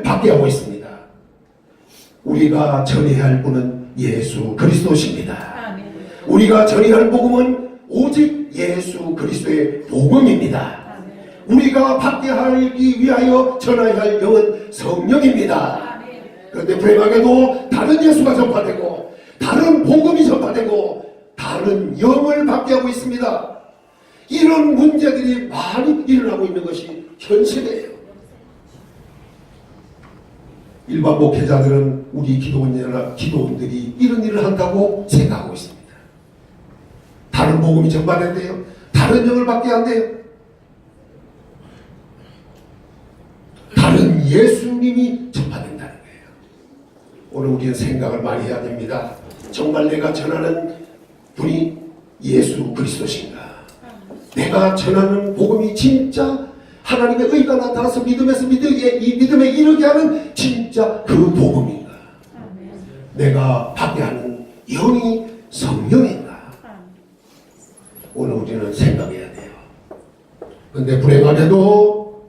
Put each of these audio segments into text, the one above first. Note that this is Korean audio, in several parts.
받게 하고 있습니다. 우리가 전해야 할 분은 예수 그리스도십니다. 우리가 전해야 할 복음은 오직 예수 그리스도의 복음입니다. 우리가 받게 하기 위하여 전해야 할 영은 성령입니다. 그런데 불행하게도 다른 예수가 전파되고 다른 복음이 전파되고 다른 영을 받게 하고 있습니다. 이런 문제들이 많이 일어나고 있는 것이 현실이에요. 일반 목회자들은 우리 기도원들이 이런 일을 한다고 생각하고 있습니다. 다른 복음이 전파된대요. 다른 영을 받게 한대요. 다른 예수님이 전파된다는 거예요. 오늘 우리는 생각을 많이 해야 됩니다. 정말 내가 전하는 분이 예수 그리스도신가? 내가 전하는 복음이 진짜 하나님의 의가 나타나서 믿음에서 믿음에 이 믿음에 이르게 하는 진짜 그 복음인가? 내가 받게 하는 영이 성령인가? 오늘 우리는 생각해야 돼요. 근데 불행하게도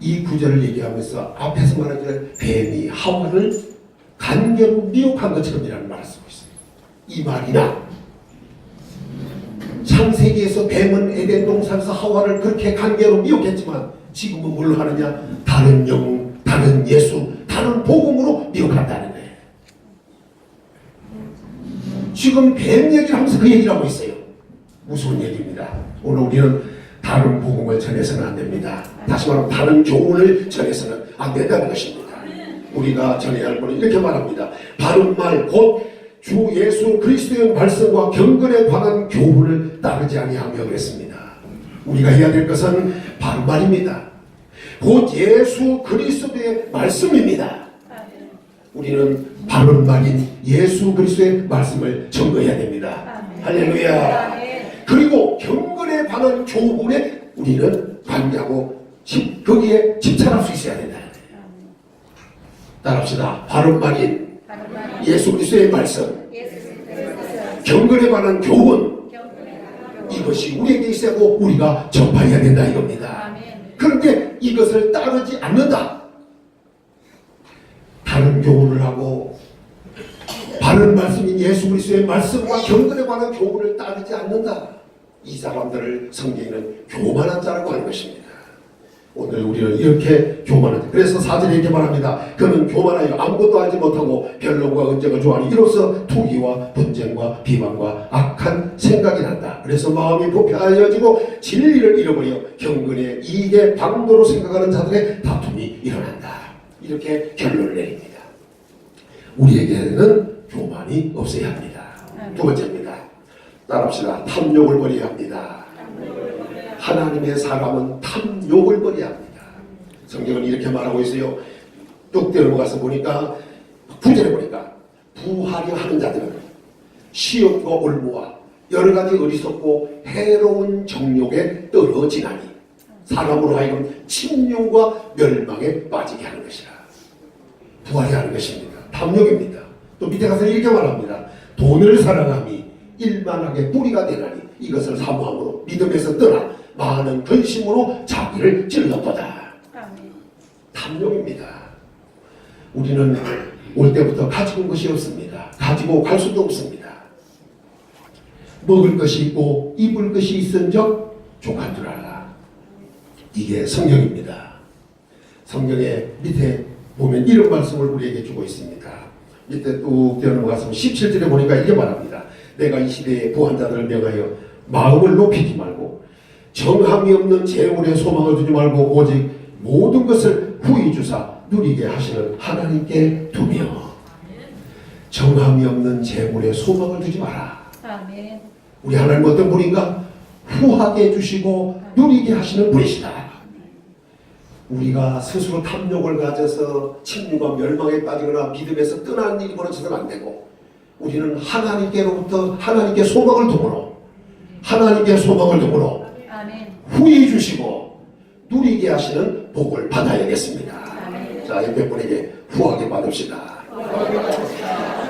이 구절을 얘기하면서 앞에서 말한 대로 뱀이 하와를 간계로 미혹한 것처럼이라는 말을 쓰고 있어요. 이 말이나 창세기에서 뱀은 에덴 동산에서 하와를 그렇게 간계로 미혹했지만 지금은 뭘로 하느냐? 다른 영, 다른 예수, 다른 복음으로 미혹한다는 거예요. 지금 뱀 얘기를 하면서 그 얘기를 하고 있어요. 무서운 얘기입니다. 오늘 우리는 다른 복음을 전해서는 안 됩니다. 다시 말하면 다른 교훈을 전해서는 안 된다는 것입니다. 우리가 전해야 할 것은 이렇게 말합니다. 바른 말, 곧 주 예수 그리스도의 말씀과 경건에 관한 교훈을 따르지 아니하며 그랬습니다. 우리가 해야 될 것은 바른 말입니다. 곧 예수 그리스도의 말씀입니다. 우리는 바른 말인 예수 그리스도의 말씀을 증거해야 됩니다. 할렐루야. 그리고 경건에 관한 교훈에 우리는 관계하고 집- 거기에 집착할 수 있어야 된다. 따라합시다. 바른 말인. 예수 그리스도의 말씀, 경건에 관한 교훈. 이것이 우리에게 있어야고 우리가 전파해야 된다 이겁니다. 그런데 이것을 따르지 않는다. 다른 교훈을 하고 바른 말씀인 예수 그리스도의 말씀과 경건에 관한 교훈을 따르지 않는다. 이 사람들을 성경에는 교만한 자라고 하는 것입니다. 오늘 우리는 이렇게 교만한 자. 그래서 사전에 이렇게 말합니다. 그는 교만하여 아무것도 알지 못하고 변론과 언쟁을 좋아하니 이로써 투기와 분쟁과 비방과 악한 생각이 난다. 그래서 마음이 부패하여지고 진리를 잃어버려 경건의 이익의 방도로 생각하는 자들의 다툼이 일어난다. 이렇게 결론을 내립니다. 우리에게는 교만이 없어야 합니다. 두 번째입니다. 따라합시다. 탐욕을 버려야 합니다. 하나님의 사람은 탐욕을 버려야 합니다. 성경은 이렇게 말하고 있어요. 쭉 들어가서 보니까 구절에 보니까 부하려 하는 자들은 시험과 올무와 여러 가지 어리석고 해로운 정욕에 떨어지나니 사람으로 하여금 침륜과 멸망에 빠지게 하는 것이라. 부하려 하는 것입니다. 탐욕입니다. 또 밑에 가서 이렇게 말합니다. 돈을 사랑함이 일만하게 뿌리가 되나니 이것을 사모함으로 믿음에서 떠나 많은 근심으로 자기를. 아멘. 탐욕입니다. 우리는 올 때부터 가지고 온 것이 없습니다. 가지고 갈 수도 없습니다. 먹을 것이 있고 입을 것이 있은적 족한 줄 알라. 이게 성경입니다. 성경의 밑에 보면 이런 말씀을 우리에게 주고 있습니다. 밑에 뚝 뛰어넘어가서 17절에 보니까 이렇게 말합니다. 내가 이 시대에 부한 자들을 명하여 마음을 높이지 말고 정함이 없는 재물에 소망을 두지 말고 오직 모든 것을 후히 주사 누리게 하시는 하나님께 두며 정함이 없는 재물에 소망을 두지 마라. 아멘. 우리 하나님 어떤 분인가? 후하게 해주시고 누리게 하시는 분이시다. 우리가 스스로 탐욕을 가져서 침륜과 멸망에 빠지거나 믿음에서 떠나는 일이 벌어져서는 안 되고 우리는 하나님께로부터 하나님께 소망을 두므로 하나님께 소망을 두므로. 후히 주시고 누리게 하시는 복을 받아야겠습니다. 자, 옆에 분에게 후하게 받읍시다.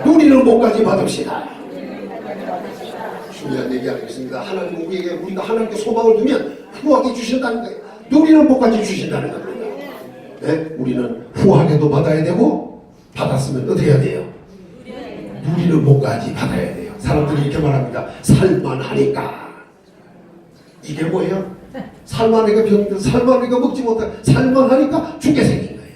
누리는 복까지 받읍시다. 중요한 얘기 하겠습니다. 하나님 우리에게 우리가 하나님께 소망을 두면 후하게 주신다는 거예요. 누리는 복까지 주신다는 겁니다. 네? 우리는 후하게도 받아야 되고 받았으면 어떻게 해야 돼요? 누리는 복까지 받아야 돼요. 사람들이 이렇게 말합니다. 살만하니까. 이게 뭐예요? 살만하니까 병들, 살만하니까 먹지 못해, 살만하니까 죽게 생긴 거예요.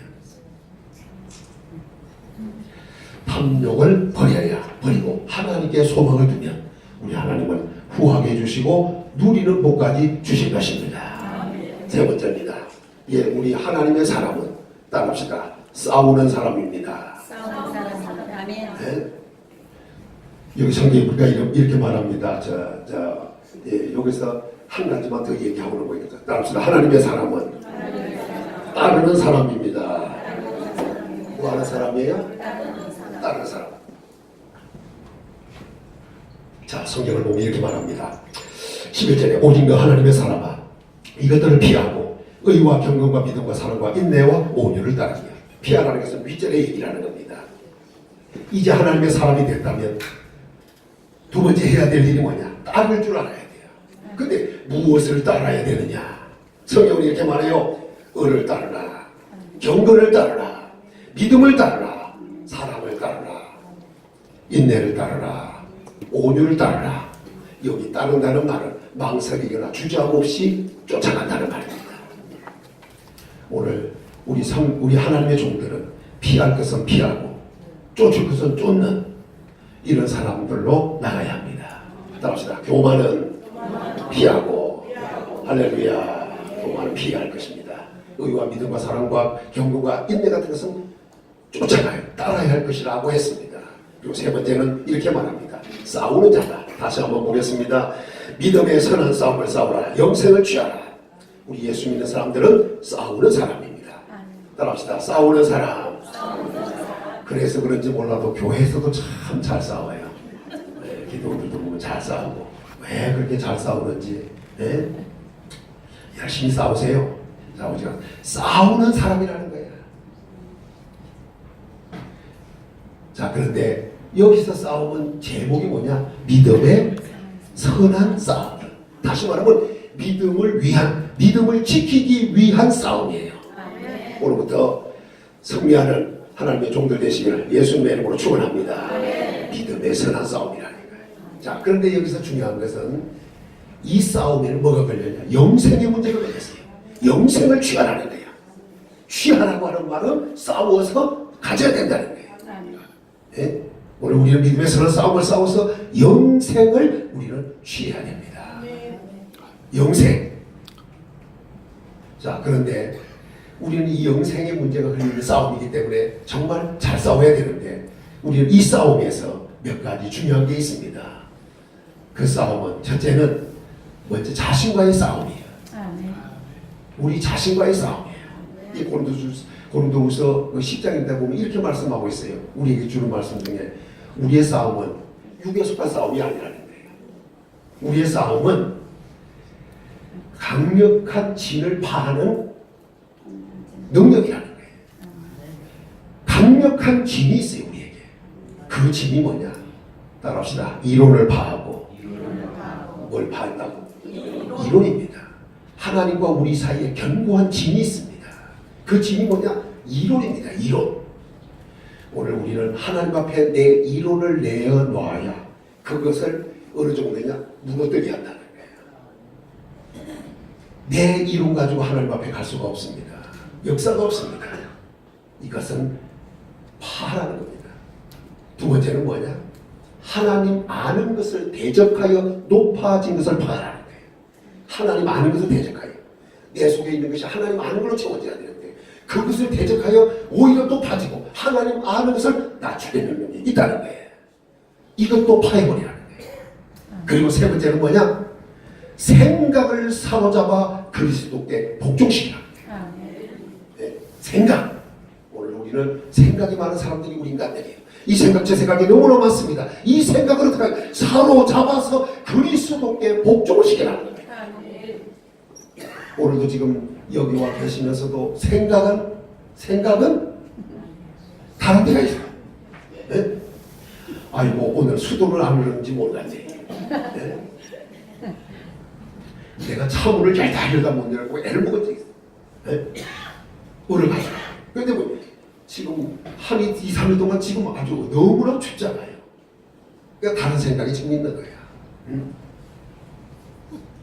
탐욕을 버려야 버리고 하나님께 소망을 두면 우리 하나님은 후하게 해주시고 누리는 복까지 주실 것입니다. 세 번째입니다. 예, 우리 하나님의 사람은 따라합시다. 싸우는 사람입니다. 네? 여기 성경에 보니까 이렇게, 말합니다. 저, 저, 예, 여기서 한 가지만 더 얘기하고는 보니까 따라합시다. 하나님의 사람은 따르는 사람입니다. 뭐 하는 사람이에요? 따르는 사람. 자, 성경을 보면 이렇게 말합니다. 11절에 오직 너 하나님의 사람아 이것들을 피하고 의와 경건과 믿음과 사랑과 인내와 온유를 따르며 피하라는 것은 윗절의 얘기라는 겁니다. 이제 하나님의 사람이 됐다면 두 번째 해야 될 일이 뭐냐? 따를 줄 알아야. 근데 무엇을 따라야 되느냐? 성경은 이렇게 말해요. 을을 따르라. 경건을 따르라. 믿음을 따르라. 사랑을 따르라. 인내를 따르라. 온유를 따르라. 여기 따른다는 말은 망설이거나 주저함 없이 쫓아간다는 말입니다. 오늘 우리 성, 우리 하나님의 종들은 피할 것은 피하고 쫓을 것은 쫓는 이런 사람들로 나가야 합니다. 따라합시다. 교만은 피하고 할렐루야 교만은 피할 것입니다. 의와 믿음과 사랑과 경고가 인내 같은 것은 쫓아가야 따라야 할 것이라고 했습니다. 그리고 세 번째는 이렇게 말합니다. 싸우는 자다. 다시 한번 보겠습니다. 믿음의 선한 싸움을 싸우라. 영생을 취하라. 우리 예수 믿는 사람들은 싸우는 사람입니다. 따라합시다. 싸우는 사람. 그래서 그런지 몰라도 교회에서도 참 잘 싸워요. 네, 기도들도 보면 잘 싸우고 왜 그렇게 잘 싸우는지 네? 열심히 싸우세요. 싸우지 마. 싸우는 사람이라는 거야. 자 그런데 여기서 싸움은 제목이 뭐냐? 믿음의 선한 싸움. 다시 말하면 믿음을 위한 믿음을 지키기 위한 싸움이에요. 오늘부터 승리하는 하나님의 종들 되시기를 예수님의 이름으로 축원합니다. 믿음의 선한 싸움이라는 거예요. 자, 그런데 여기서 중요한 것은 이 싸움에는 뭐가 걸렸냐? 영생의 문제가 걸렸어요. 영생을 취하라는 거예요. 취하라고 하는 말은 싸워서 가져야 된다는 거예요. 예? 오늘 우리는 선한 싸움을 싸워서 영생을 우리는 취해야 됩니다. 영생. 자, 그런데 우리는 이 영생의 문제가 걸리는 싸움이기 때문에 정말 잘 싸워야 되는데 우리는 이 싸움에서 몇 가지 중요한 게 있습니다. 그 싸움은 첫째는 먼저 자신과의 싸움이에요. 아멘. 우리 자신과의 싸움이에요. 이 고린도서 고린도후서 그 10장인데 보면 이렇게 말씀하고 있어요. 우리에게 주는 말씀 중에 우리의 싸움은 육에 속한 싸움이 아니라는 거예요. 우리의 싸움은 강력한 진을 파하는 능력이라는 거예요. 강력한 진이 있어요, 우리에게. 그 진이 뭐냐? 따라합시다. 이론을 파하고 뭘 파한다고? 이론입니다. 하나님과 우리 사이에 견고한 진이 있습니다. 그 진이 뭐냐? 이론입니다. 이론. 오늘 우리는 하나님 앞에 내 이론을 내어놔야 그것을 어느 정도냐? 무너뜨게 한다는 거예요. 내 이론 가지고 하나님 앞에 갈 수가 없습니다. 역사가 없습니다. 이것은 파라는 겁니다. 두 번째는 뭐냐? 하나님 아는 것을 대적하여 높아진 것을 파라는 거예요. 하나님 아는 것을 대적하여 내 속에 있는 것이 하나님 아는 걸로 채워져야 되는데 그것을 대적하여 오히려 높아지고 하나님 아는 것을 낮추려는 면이 있다는 거예요. 이것도 파해버리라는 거예요. 그리고 세 번째는 뭐냐? 생각을 사로잡아 그리스도께 복종시키라. 아멘. 네, 생각. 오늘 우리는 생각이 많은 사람들이 우리 인간들이에요. 이 생각 저 생각이 너무나 많습니다. 이 어떻게 사로잡아서 그리스도께. 아멘. 오늘도 지금 여기 와 계시면서도 생각은 생각은 다른 데가 있어요. 네? 아이고 오늘 수도를 안 흐르는지 몰랐네. 네? 내가 차 문을 잘 달려다 못 열고 애를 먹었지. 네? 얼어가요. 근데 뭐 지금 한 2, 3일 동안 지금 아주 너무나 춥잖아요. 그러니까 다른 생각이 지금 있는 거야. 응?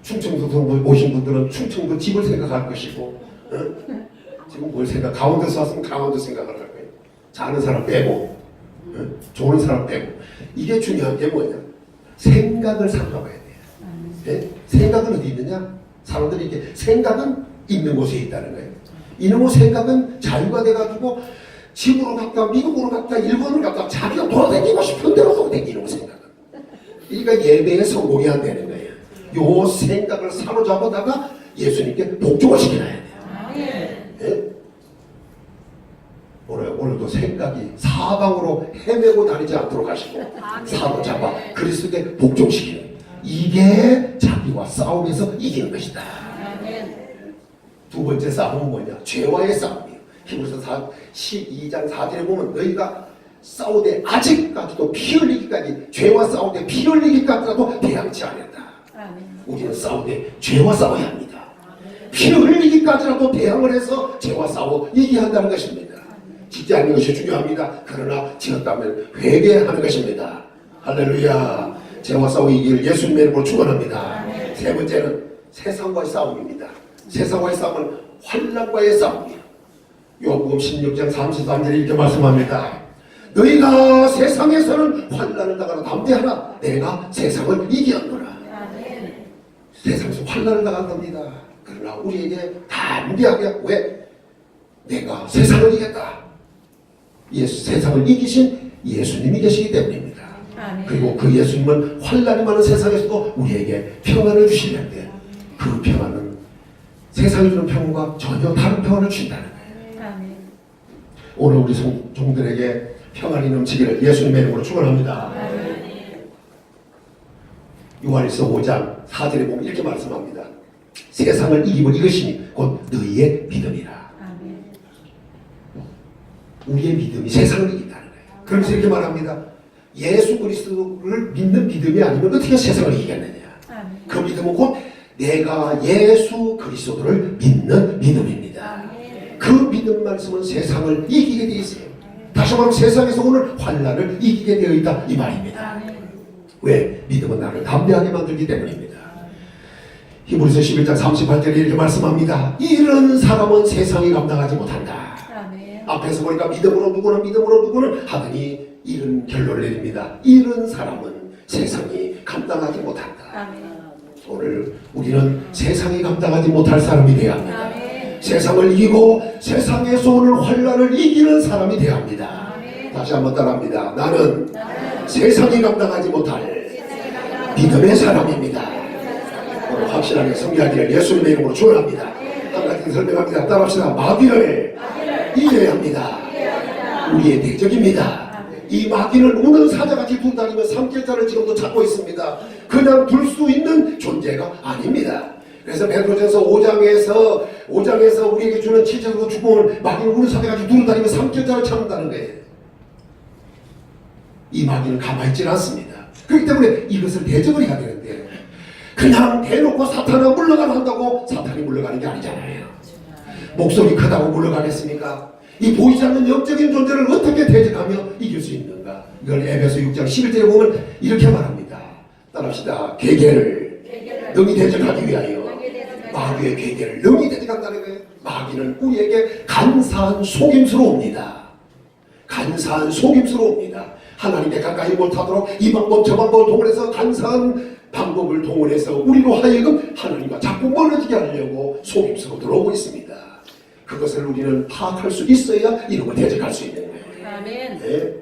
충청도 오신 분들은 충청도 집을 생각할 것이고 응? 지금 뭘 생각 강원도에서 왔으면 강원도 생각을 할 거예요. 자는 사람 빼고 응? 좋은 사람 빼고 이게 중요한 게 뭐냐 생각을 살펴봐야 돼요. 예? 생각은 어디 있느냐? 사람들이 이게 생각은 있는 곳에 있다는 거예요. 이놈의 생각은 자유가 돼가지고 집으로 갔다 미국으로 갔다 일본으로 갔다 자기가 돌아다니고 싶은 대로 돌아다니는 생각은. 그러니까 예배에 성공이 안 되는 거예요. 요 생각을 사로잡아다가 예수님께 복종을 시켜놔야 돼요. 오늘, 오늘도 생각이 사방으로 헤매고 다니지 않도록 하시고 사로잡아 그리스도께 복종시키는 이게 자기와 싸움에서 이기는 것이다. 두 번째 싸움은 뭐냐? 죄와의 싸움이에요. 히브리서 4, 12장 4절에 보면 너희가 싸우되 아직까지도 피 흘리기까지 죄와 싸우되 피 흘리기까지라도 대항치. 아멘. 우리는 싸우되 죄와 싸워야 합니다. 피 흘리기까지라도 대항을 해서 죄와 싸워 이기한다는 것입니다. 짓지 않는 것이 중요합니다. 그러나 지었다면 회개하는 것입니다. 할렐루야. 죄와 싸워 이기를 예수님의 이름으로 축원합니다. 세 번째는 세상과의 싸움입니다. 세상과의 싸움은 환란과의 싸움이에요. 요한복음 16장 33절에 이렇게 말씀합니다. 너희가 세상에서는 환란을 당하나 담대하라. 내가 세상을 이기었노라. 세상에서 환란을 당한 겁니다. 그러나 우리에게 담대하게 왜? 내가 세상을 이겼다. 예수 세상을 이기신 예수님이 계시기 때문입니다. 아멘. 그리고 그 예수님은 환란이 많은 세상에서도 우리에게 평안을 주시는데 그 평안은 세상이 주는 평안과 전혀 다른 평안을 주신다는 거예요. 오늘 우리 성- 종들에게 평안이 넘치기를 예수님의 이름으로 축원합니다. 요한일서 5장 4절에 보면 이렇게 말씀합니다. 세상을 이기면 이것이니 곧 너희의 믿음이라. 우리의 믿음이 세상을 이긴다는 거예요. 그러면서 이렇게 말합니다. 예수 그리스도를 믿는 믿음이 아니면 어떻게 세상을. 아멘. 그 믿음은 곧 내가 예수 그리스도를 믿는 믿음입니다. 그 믿음 말씀은 세상을 이기게 되어 있어요. 다시 말하면 세상에서 오는 환란을 이기게 되어 있다 이 말입니다. 왜? 믿음은 나를 담대하게 만들기 때문입니다. 히브리서 11장 38절에 이렇게 말씀합니다. 이런 사람은 세상이 감당하지 못한다. 앞에서 보니까 믿음으로 누구는 믿음으로 누구는 하더니 이런 결론을 내립니다. 이런 사람은 세상이 감당하지 못한다. 오늘 우리는 세상이 감당하지 못할 사람이 되어야 합니다. 세상을 이기고 세상에서 오는 환란을 이기는 사람이 되어야 합니다. 다시 한번 따라합니다. 나는 세상이 감당하지 못할 믿음의 사람입니다. 오늘 확실하게 성리하기를 예수님의 이름으로 축원합니다. 한 가지 설명합니다. 따라합시다. 마귀를 이겨야 합니다. 우리의 대적입니다. 이 마귀는 우는 사자같이 두고 다니며 삼킬자를 지금도 찾고 있습니다. 그냥 둘 수 있는 존재가 아닙니다. 그래서 베드로전서 5장에서 5장에서 우리에게 주는 치적으로 죽음을 사자같이 두고 다니며 삼킬자를 찾는다는 거예요. 이 마귀는 가만히 있지 않습니다. 그렇기 때문에 이것을 대적을 해야 되는데 그냥 대놓고 사탄을 물러가라 한다고 사탄이 물러가는 게 아니잖아요. 목소리 크다고 물러가겠습니까? 이 보이지 않는 영적인 존재를 어떻게 대적하며 이길 수 있는가? 이걸 에베소 6장 11절에 보면 이렇게 말합니다. 따라합시다. 계계를 능히 대적하기 위하여 마귀의 계계를 능히 대적한다는 거예요. 마귀는 우리에게 간사한 속임수로 옵니다. 간사한 속임수로 옵니다. 하나님께 가까이 못하도록 이 방법 저 방법을 동원해서 간사한 방법을 동원해서 우리로 하여금 하나님과 자꾸 멀어지게 하려고 속임수로 들어오고 있습니다. 그것을 우리는 파악할 수 있어야 이런 걸 대적할 수 있는 거예요. 아멘. 네.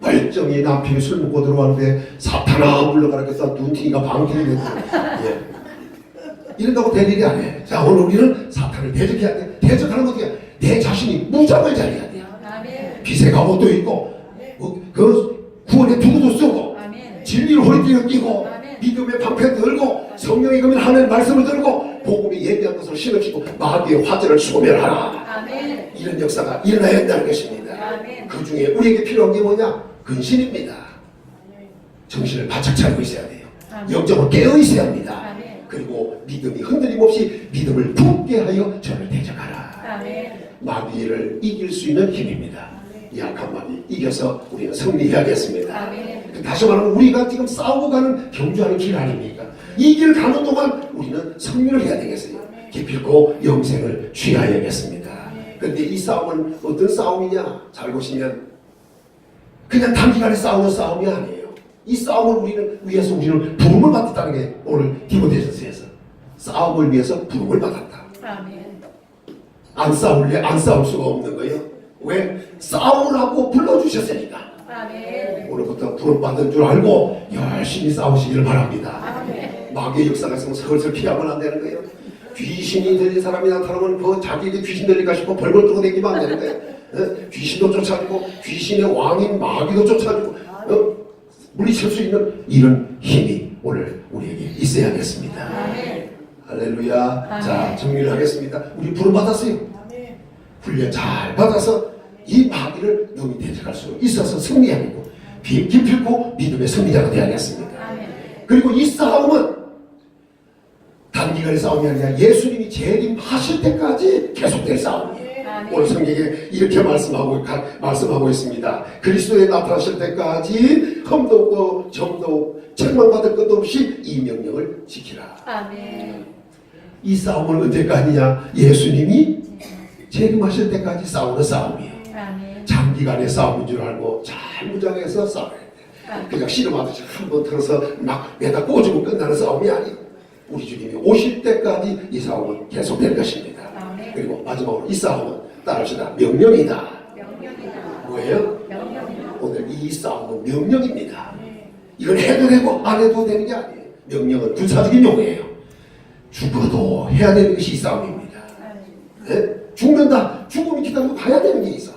멀쩡히 남편이 술 먹고 들어왔는데 사탄아 물러가라 해서 눈팅이가 방귀를 내고 예. 이런다고 될 일이 아니에요. 자 오늘 우리는 사탄을 대적해야 돼. 대적하는 것이 내 자신이 무장을 잘해야 돼요. 빛의 갑옷도 있고 어, 그 구원의 도구도 쓰고. 진리를 허리띠를 끼고. 믿음의 방패 들고 성령이 그면 하는 말씀을 들고 복음이 예비한 것을 신으시고 마귀의 화제를 소멸하라. 아멘. 이런 역사가 일어나야 한다는 것입니다. 아멘. 그 중에 우리에게 필요한 게 뭐냐? 근신입니다. 정신을 바짝 차리고 있어야 돼요. 영적으로 깨어 있어야 합니다. 아멘. 그리고 믿음이 흔들림 없이 믿음을 굳게 하여 저를 대적하라. 아멘. 마귀를 이길 수 있는 힘입니다. 이 악한 마귀 이겨서 우리는 승리해야겠습니다. 아멘. 다시 말하면 우리가 지금 싸우고 가는 경주하는 길 아닙니까? 이 길 가는 동안 우리는 승리를 해야 되겠어요. 기필코 영생을 취하야겠습니다. 근데 이 싸움은 어떤 싸움이냐? 잘 보시면 그냥 단기간에 싸우는 싸움이 아니에요. 이 싸움을 우리는 위해서 우리는 부름을 받았다는 게 오늘 디모데전서에서 싸움을 위해서 부름을 받았다. 아멘. 안 싸울래 안 싸울 수가 없는 거예요. 왜? 싸우라고 불러주셨으니까. 아멘. 오늘부터 부름 받은 줄 알고 열심히 싸우시기를 바랍니다. 아멘. 마귀의 역사가 있으면 슬슬 피하면 안 되는 거예요. 귀신이 들린 사람이 나타나면 그 자기에게 귀신 들릴까 싶어 벌벌 뜨고 다니면 안 되는 거예요. 어? 귀신도 쫓아주고 귀신의 왕인 마귀도 쫓아주고 어? 물리칠 수 있는 이런 힘이 오늘 우리에게 있어야 겠습니다. 아멘. 할렐루야. 아멘. 자 정리를 하겠습니다. 우리 부름 받았어요. 훈련 잘 받아서 이 마귀를 능히 대적할 수 있어서 승리하고 비- 기필코 믿음의 승리자가 되어야겠습니다. 아멘. 그리고 이 싸움은 단기간의 싸움이 아니라 예수님이 재림하실 때까지 계속될 싸움이에요. 오늘. 성경에 이렇게 말씀하고 가- 말씀하고 있습니다. 그리스도에 나타나실 때까지 흠도 없고 점도 없고 책망받을 것도 없이 이 명령을 지키라. 아멘. 이 싸움은 언제까지냐? 예수님이 재림하실 때까지 싸우는 싸움이에요. 아멘. 장기간의 싸움인 줄 알고 잘 무장해서 싸워야 돼. 그냥 씨름하듯이 한번 틀어서 막 매다 꽂으면 끝나는 싸움이 아니에요. 우리 주님이 오실 때까지 이 싸움은 계속될 것입니다. 그리고 마지막으로 이 싸움은 따릅시다. 명령이다. 명령이다. 뭐예요? 명령이다. 오늘 이 싸움은 명령입니다. 이걸 해도 되고 안 해도 되는 게 아니에요. 명령은 군사적인 용어예요. 죽어도 해야 되는 것이 이 싸움입니다. 아멘. 예? 죽는다. 죽음이 기다리고 가야 되는 게 이 싸움.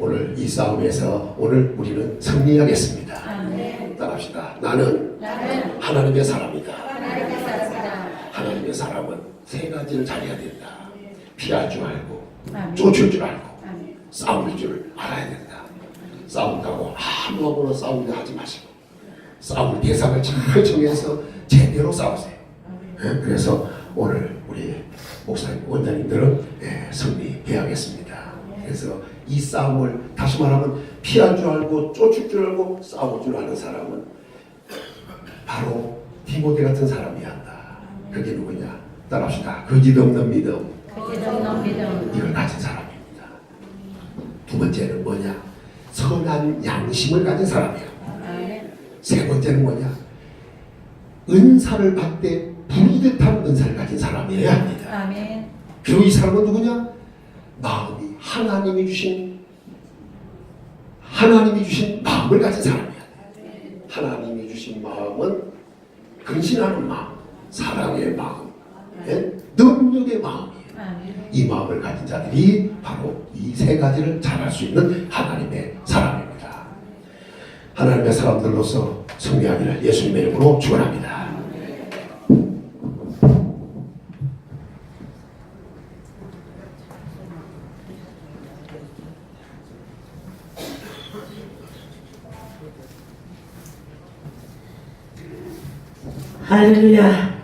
오늘 이 싸움에서 오늘 우리는 승리하겠습니다. 따라합시다. 나는 나는. 하나님의 사람이다. 하나님의 사람은 세 가지를 잘해야 된다. 피할 줄 알고. 쫓을 줄 알고. 싸울 줄 알아야 된다. 싸운다고 아무거나 싸우려 하지 마시고, 싸울 대상을 잘 정해서 제대로 싸우세요. 예, 그래서 오늘 우리 목사님, 원장님들은 예, 승리해야겠습니다. 그래서 이 싸움을 다시 말하면 피할 줄 알고 쫓을 줄 알고 싸울 줄 아는 사람은 바로 디모데 같은 사람이 한다. 그게 누구냐? 따라합시다. 거짓 없는 믿음. 가진 사람입니다. 두 번째는 뭐냐? 선한 양심을 가진 사람이에요. 세 번째는 뭐냐? 은사를 받되 부르듯한 은사를 가진 사람이어야 합니다. 아멘. 그리고 이 사람은 누구냐? 마음이 하나님이 주신 하나님이 주신 마음을 가진 사람이야. 하나님이 주신 마음은 근신하는 마음, 사랑의 마음, 예? 능력의 마음 이 마음을 가진 자들이 바로 이 세 가지를 잘할 수 있는 하나님의 사람입니다. 하나님의 사람들로서 승리하기를 예수님의 이름으로 축원합니다. 할렐루야.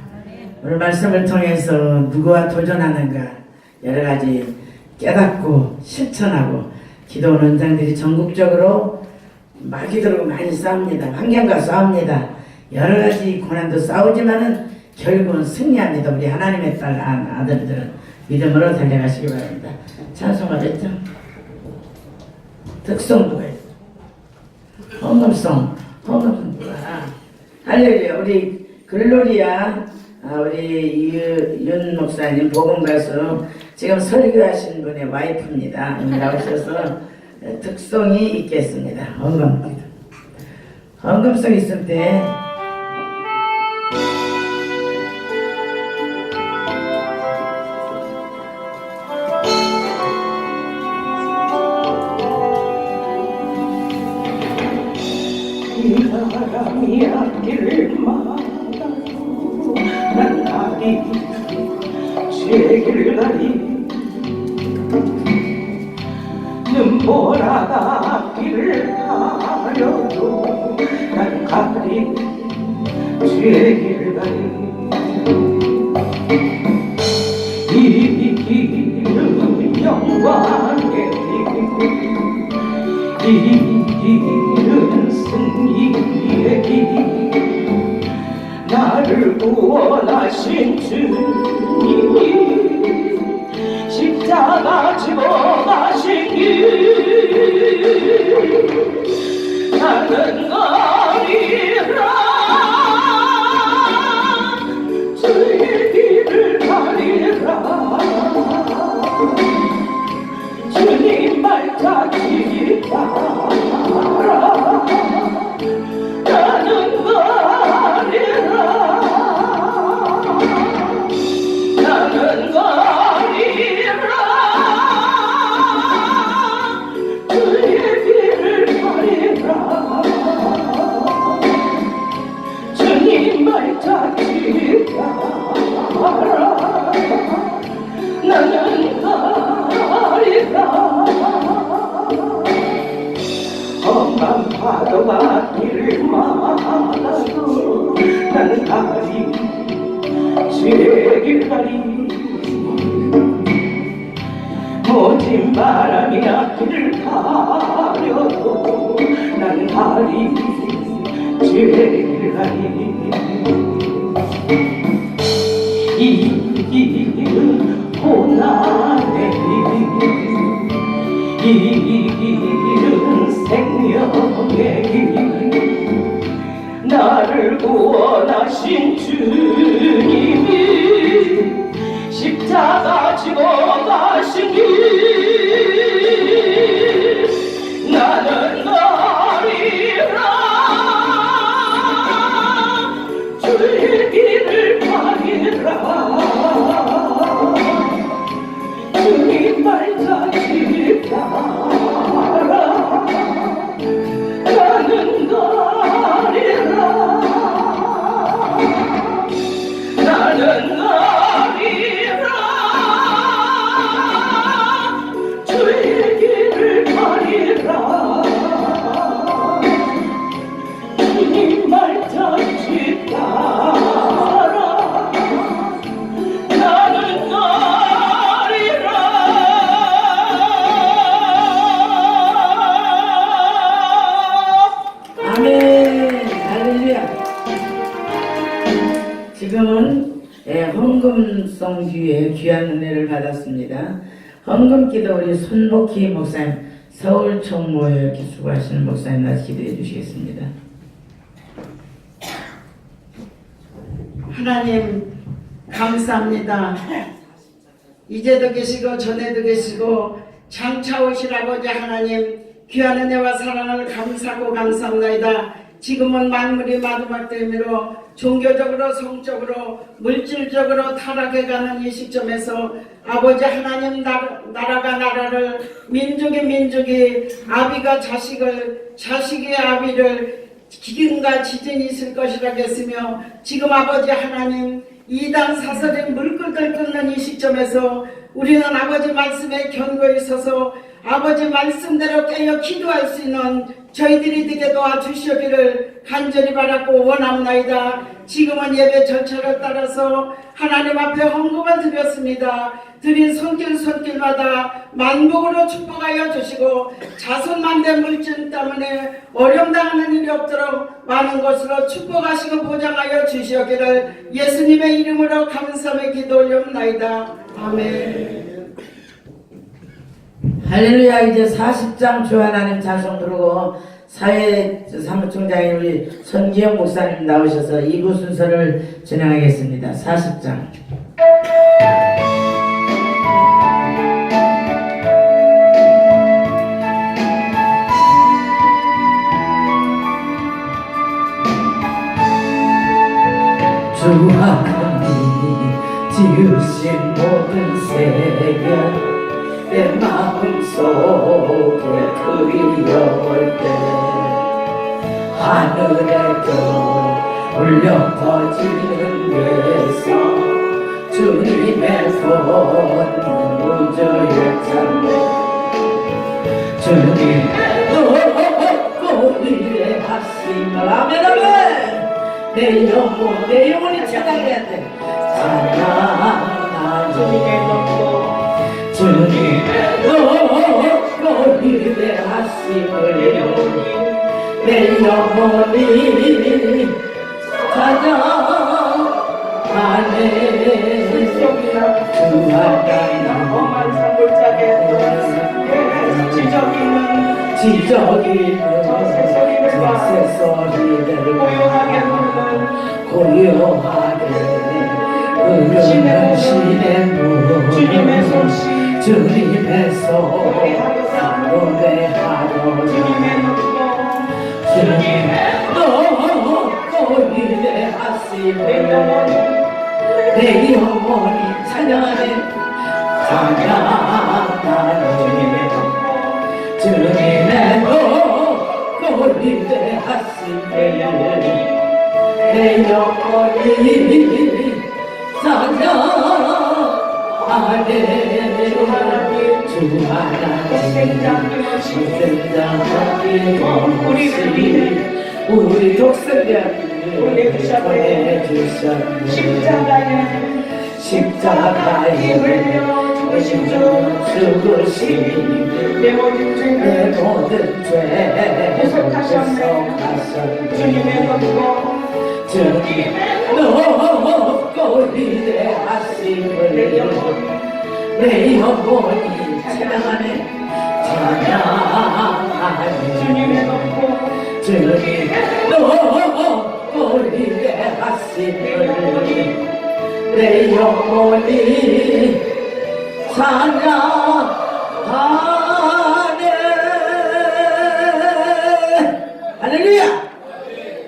오늘 말씀을 통해서 누구와 도전하는가 여러 가지 깨닫고 실천하고 기도원 원장들이 전국적으로 마귀들하고 많이 싸웁니다. 환경과 싸웁니다. 여러 가지 고난도 싸우지만은 결국은 승리합니다. 우리 하나님의 딸 아- 아들들은 믿음으로 달려가시기 바랍니다. 찬송가 됐죠? 특성 누가 있어? 헌금성, 헌금성 누가? 할렐루야. 우리 글로리아 아, 우리 유, 윤 목사님 복음 가수 지금 설교하신 분의 와이프입니다. 오늘 나오셔서 특성이 있겠습니다. 헌금 헌금성 있을 때이 사람이 앞 나니 제글다니 눈보라가 길가려도 난 가리 제길다니. 이기는 영광의 이 나를 구원 모진 바람이 앞길을 가려도 나는 가리 주의 길 가리 구원하신 주님이 십자가 지고 가신 길. 헌금기도 우리 손복희 목사님 서울 총무에 이렇게 수고하시는 목사님 나서 기도해 주시겠습니다. 하나님 감사합니다. 이제도 계시고 전에도 계시고 장차 오실 아버지 하나님 귀한 은혜와 사랑을 감사하고 감사합니다. 지금은 만물이 마지막 때문으로 종교적으로 성적으로 물질적으로 타락해가는 이 시점에서 아버지 하나님 나라, 나라가 나라를 민족이 민족이 아비가 자식을 자식이 아비를 기근과 지진이 있을 것이라 했으며 지금 아버지 하나님 이단 사설인 물끝을 끊는 이 시점에서 우리는 아버지 말씀에 견고히 서서 아버지 말씀대로 깨어 기도할 수 있는 저희들이 되게 도와주시기를 간절히 바라고 원합나이다. 지금은 예배 절차를 따라서 하나님 앞에 헌금을 드렸습니다. 드린 손길 손길마다 만복으로 축복하여 주시고 자손만대 물질 때문에 어려움 당하는 일이 없도록 많은 것으로 축복하시고 보장하여 주시기를 예수님의 이름으로 감사의 기도 올려옵나이다. 아멘. 할렐루야 이제 40장 주 하나님 자손 부르고 사회 사무총장인 우리 손기영 목사님 나오셔서 2부 순서를 진행하겠습니다. 40장 주 하나님 지으신 모든 세계 내 마음속에 그리워올 때 하늘의 별 울려 퍼지는 데서 주님의 손 우주에 찾네 주님의 꼬리에 하심을 아멘 아멘 내 영혼 내 영혼이 찬양해야 돼. 찬양하나 주님의 높 이래 하심을 내 영혼이 짜게 또 지저귀는 저새 소리를 고요하게 흐르는 물 주님의 손씨 노래하여 주님의 눈고 주님의 너꼬리에 내 영혼이 찬양하네. 찬양하네. 주님의 너꼬리에 내 하시네. 영혼이 내 영혼이 찬양 우리 독생자를 보내주셨네. 십자가에 십자가에 죽으신 주 죽으신 내 모든 내 죄를 모든 죄 구속하셨네. 주님의 눈고 주님의 높고 위대하심을 내 영혼 내 영혼이 찬양하네 찬양하네 주님의 눈고 주님 높고 위대하심을 내 영혼이 찬양하네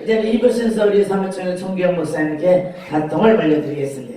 이제 이부 순서 우리 사무총회 총경 목사님께 가통을 벌려드리겠습니다